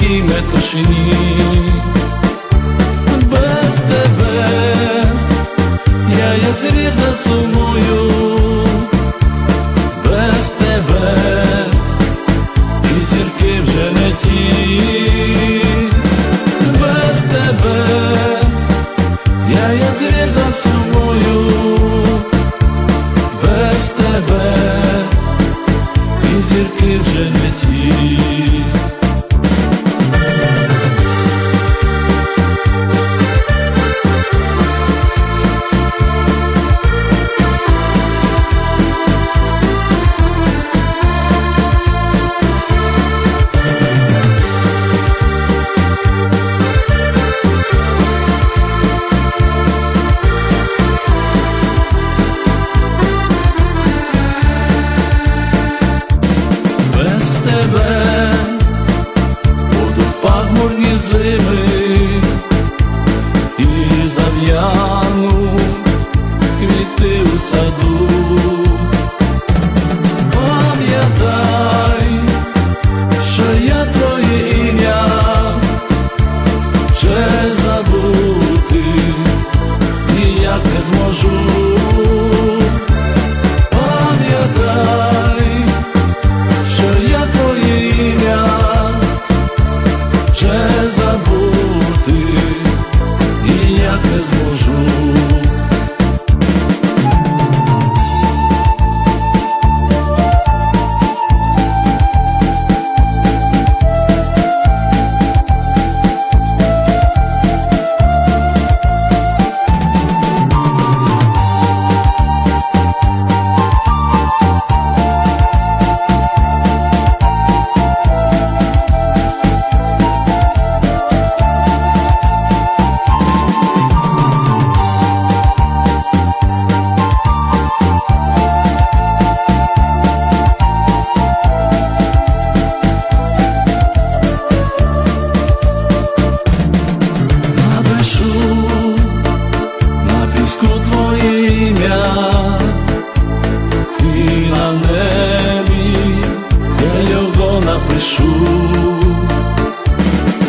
міській метушині, без тебе я як зріз засумую, без тебе і зірки вже не ті, без тебе. Я як зрізав сумою без тебе, і зірки вже не ті. Зав'яну душу.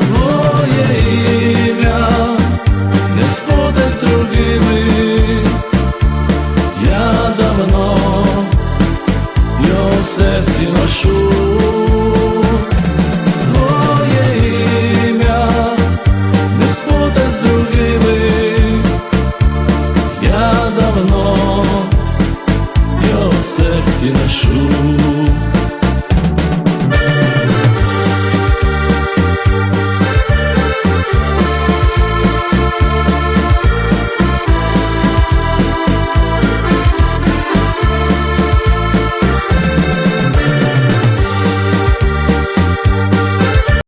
Твоє ім'я не другими, я давно я в серці ношу.